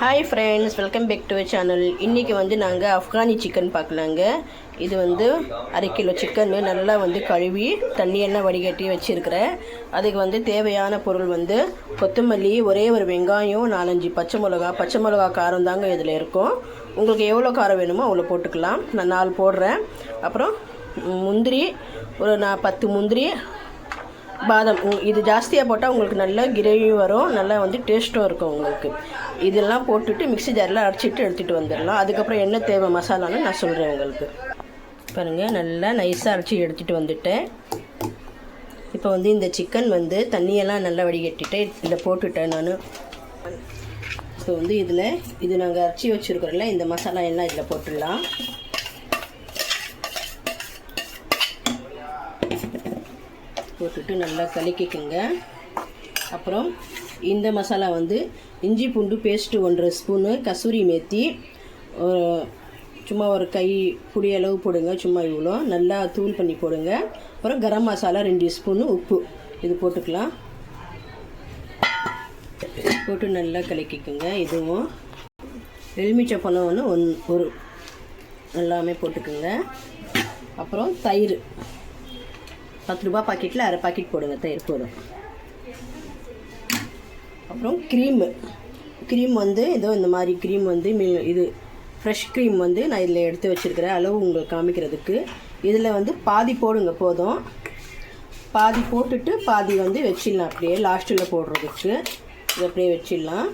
Hi friends welcome back to channel இன்றைக்கி வந்து நாங்கள் ஆப்கானி சிக்கன் பார்க்கலாங்க. இது வந்து அரை கிலோ சிக்கன் நல்லா வந்து கழுவி தண்ணியெல்லாம் வடிகட்டி வச்சுருக்கிறேன். அதுக்கு வந்து தேவையான பொருள் வந்து கொத்தமல்லி ஒரே ஒரு வெங்காயம் நாலஞ்சு பச்சை மிளகா. பச்சை மிளகா காரம் தாங்க இதில் இருக்கும். உங்களுக்கு எவ்வளோ காரம் வேணுமோ அவ்வளோ போட்டுக்கலாம். நான் நாலு போடுறேன். அப்புறம் முந்திரி ஒரு நான் பத்து முந்திரி பாதாம். இது ஜாஸ்தியாக போட்டால் உங்களுக்கு நல்ல கிரேவியும் வரும் நல்லா வந்து டேஸ்ட்டும் இருக்கும் உங்களுக்கு. இதெல்லாம் போட்டுட்டு மிக்ஸி ஜாரில் அரைச்சிட்டு எடுத்துகிட்டு வந்துடலாம். அதுக்கப்புறம் என்ன தேவை மசாலான்னு நான் சொல்கிறேன் உங்களுக்கு. பாருங்கள் நல்லா நைஸாக அரைச்சி எடுத்துகிட்டு வந்துட்டேன். இப்போ வந்து இந்த சிக்கன் வந்து தண்ணியெல்லாம் நல்லா வடிகட்டிட்டு இதில் போட்டுட்டேன் நான். இப்போ வந்து இதில் இது நாங்கள் அரைச்சி வச்சுருக்கிறோம்ல இந்த மசாலா எல்லாம் இதில் போட்டுடலாம். போட்டுட்டு நல்லா கலக்கிக்கோங்க. அப்புறம் இந்த மசாலா வந்து இஞ்சி பூண்டு பேஸ்ட்டு ஒன்றரை ஸ்பூனு கசூரி மேத்தி சும்மா ஒரு கை புடி அளவு போடுங்க சும்மா இவ்வளோ நல்லா தூள் பண்ணி போடுங்க. அப்புறம் கரம் மசாலா ரெண்டு ஸ்பூனு உப்பு. இது போட்டுக்கலாம். போட்டு நல்லா கலக்கிக்கோங்க. இதுவும் எலுமிச்சை பழம் ஒன்று ஒன் ஒரு எல்லாமே போட்டுக்கோங்க. அப்புறம் தயிர். பத்து ரூபா பாக்கெட்டில் அரை பாக்கெட் போடுங்க தயிர் போதும். அப்புறம் க்ரீமு க்ரீம் வந்து ஏதோ இந்த மாதிரி க்ரீம் வந்து இது ஃப்ரெஷ் க்ரீம் வந்து நான் இதில் எடுத்து வச்சுருக்கிறேன். அளவு உங்களுக்கு காமிக்கிறதுக்கு. இதில் வந்து பாதி போடுங்க போதும். பாதி போட்டுட்டு பாதி வந்து வச்சிடலாம். அப்படியே லாஸ்ட்டில் போடுறதுக்கு. இது அப்படியே வச்சிடலாம்.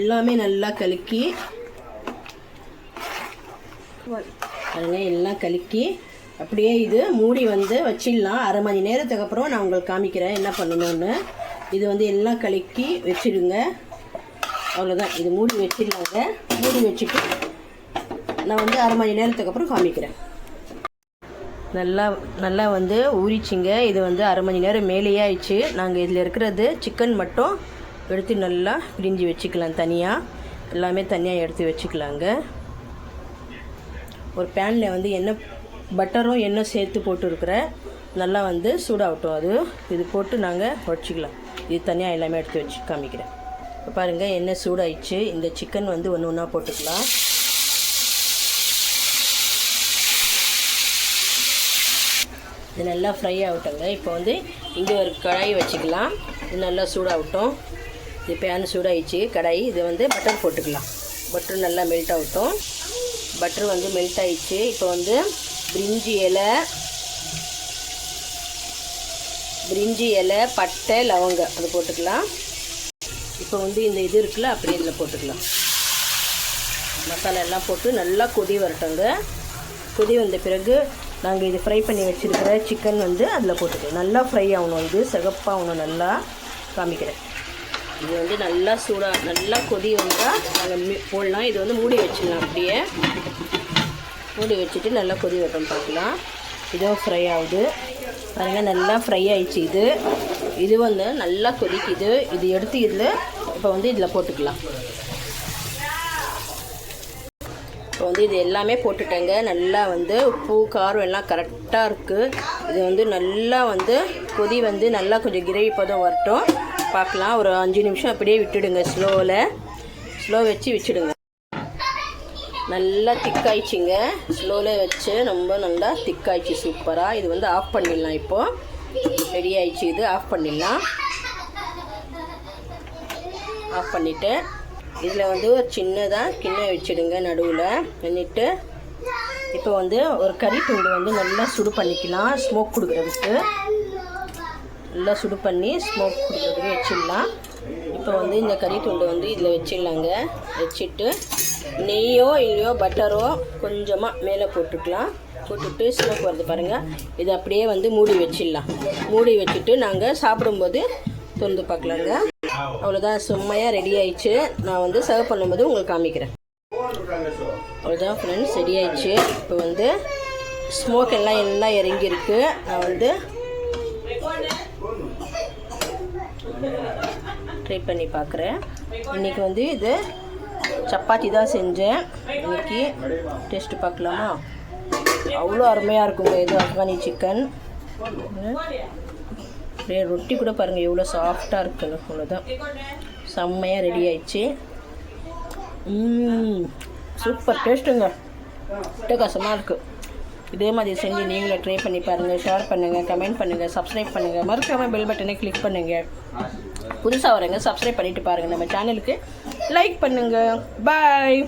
எல்லாமே நல்லா கலக்கி பாருங்க எல்லாம் கலக்கி அப்படியே இது மூடி வந்து வச்சிடலாம். அரை மணி நேரத்துக்கு அப்புறம் நான் உங்களுக்கு காமிக்கிறேன் என்ன பண்ணணும்னு. இது வந்து எல்லாம் கலக்கி வச்சிடுங்க. அவ்வளோதான் இது மூடி வச்சிடலாங்க. மூடி வச்சுட்டு நான் வந்து அரை மணி நேரத்துக்கு அப்புறம் காமிக்கிறேன். நல்லா நல்லா வந்து ஊறிச்சிங்க. இது வந்து அரை மணி நேரம் மேலேயே ஆயிடுச்சு. நாங்கள் இதில் இருக்கிறது சிக்கன் மட்டும் எடுத்து நல்லா பிரிஞ்சு வச்சுக்கலாம் தனியாக எல்லாமே தனியாக எடுத்து வச்சுக்கலாங்க. ஒரு பேனில் வந்து எண்ணெய் பட்டரும் எண்ணெய் சேர்த்து போட்டுருக்குறேன் நல்லா வந்து சூடாகட்டும் அது. இது போட்டு நாங்கள் உடச்சிக்கலாம். இது தனியாக எல்லாமே எடுத்து வச்சு காமிக்கிறேன். இப்போ பாருங்கள் எண்ணெய் சூடாயிடுச்சு. இந்த சிக்கன் வந்து ஒன்று ஒன்றா போட்டுக்கலாம். இது நல்லா ஃப்ரை ஆகட்டுங்க இப்போ வந்து இங்கே ஒரு கடாய் வச்சுக்கலாம். இது நல்லா சூடாகட்டும். இது பேன் சூடாயிடுச்சு. கடாய் இது வந்து பட்டர் போட்டுக்கலாம். பட்டர் நல்லா மெல்ட் ஆகட்டும். பட்டர் வந்து மெல்ட் ஆயிடுச்சு. இப்போ வந்து பிரிஞ்சி இலை பிரிஞ்சி இலை பட்டை லவங்க. அது போட்டுக்கலாம். இப்போ வந்து இந்த இது இருக்குல்ல அப்படியே இதில் போட்டுக்கலாம். மசாலா எல்லாம் போட்டு நல்லா கொதி வரட்டோங்க கொதி வந்த பிறகு நாங்கள் இது ஃப்ரை பண்ணி வச்சுருக்கிற சிக்கன் வந்து அதில் போட்டுக்கலாம். நல்லா ஃப்ரை ஆகணும். இது சிகப்பாகணும் நல்லா காமிக்கிறேன். இது வந்து நல்லா சூடாக நல்லா கொதி வந்தால் நாங்கள் போடலாம். இது வந்து மூடி வச்சிடலாம் அப்படியே. மூடி வச்சுட்டு நல்லா கொதி வரட்டும் பார்க்கலாம். இதுவும் ஃப்ரை ஆகுது. பாருங்கள் நல்லா ஃப்ரை ஆயிடுச்சு இது. இது வந்து நல்லா கொதிக்குது. இது எடுத்து இதில் இப்போ வந்து இதில் போட்டுக்கலாம். இப்போ வந்து இது எல்லாமே போட்டுட்டேங்க. நல்லா வந்து உப்பு காரம் எல்லாம் கரெக்டாக இருக்குது இது வந்து நல்லா வந்து கொதி வந்து நல்லா கொஞ்சம் கிரேவி பதம் வரட்டும். பார்க்கலாம் ஒரு அஞ்சு நிமிஷம் அப்படியே விட்டுடுங்க ஸ்லோவில் ஸ்லோ வச்சு வச்சுடுங்க. நல்லா திக்காயிடுச்சிங்க. ஸ்லோவில் வச்சு ரொம்ப நல்லா திக்காயிடுச்சு சூப்பராக இது வந்து ஆஃப் பண்ணிடலாம் இப்போது ரெடி ஆயிடுச்சு இது ஆஃப் பண்ணிடலாம். ஆஃப் பண்ணிவிட்டு இதில் வந்து ஒரு சின்னதாக கிண்ண வச்சுடுங்க நடுவில். பண்ணிட்டு இப்போ வந்து ஒரு கறி துண்டு வந்து நல்லா சுடு பண்ணிக்கலாம் ஸ்மோக் கொடுக்குறதுக்கு. நல்லா சுடு பண்ணி ஸ்மோக் கொடுக்குறதுக்கு வச்சிடலாம். இப்போ வந்து இந்த கறி துண்டு வந்து இதில் வச்சிடலாங்க. வச்சுட்டு நெய்யோ இல்லையோ பட்டரோ கொஞ்சமாக மேலே போட்டுக்கலாம். போட்டுட்டு ஸ்மோக் வருது பாருங்கள் இது அப்படியே வந்து மூடி வச்சிடலாம். மூடி வச்சுட்டு நாங்கள் சாப்பிடும்போது திறந்து பார்க்கலாங்க. அவ்வளோதான் செம்மையாக ரெடி ஆயிடுச்சு. நான் வந்து சர்வ் பண்ணும்போது உங்களுக்கு காமிக்கிறேன். அவ்வளோதான் ஃப்ரெண்ட்ஸ் ரெடி ஆயிடுச்சு. இப்போ வந்து ஸ்மோக் எல்லாம் எல்லாம் இறங்கியிருக்கு. நான் வந்து ட்ரை பண்ணி பார்க்குறேன். இன்றைக்கி வந்து இது சப்பாத்தி தான் செஞ்சேன். இன்றைக்கி டேஸ்ட்டு பார்க்கலாமா? அவ்வளோ அருமையாக இருக்குங்க இது அஃப்கானி சிக்கன் அப்படியே ரொட்டி கூட பாருங்கள் எவ்வளோ சாஃப்டாக இருக்குன்னு அவ்வளோதான். செம்மையாக ரெடி ஆயிடுச்சு. ம் சூப்பர் டேஸ்ட்டுங்க அட்டகாசமாக இருக்குது இதே மாதிரி செஞ்சு நீங்களும் ட்ரை பண்ணி பாருங்கள் ஷேர் பண்ணுங்கள் கமெண்ட் பண்ணுங்கள் சப்ஸ்கிரைப் பண்ணுங்கள் மறக்காமல் பெல் பட்டனை கிளிக் பண்ணுங்கள் புதுசாக வரங்க சப்ஸ்கிரைப் பண்ணிவிட்டு பாருங்கள் நம்ம சேனலுக்கு லைக் பண்ணுங்கள் பாய்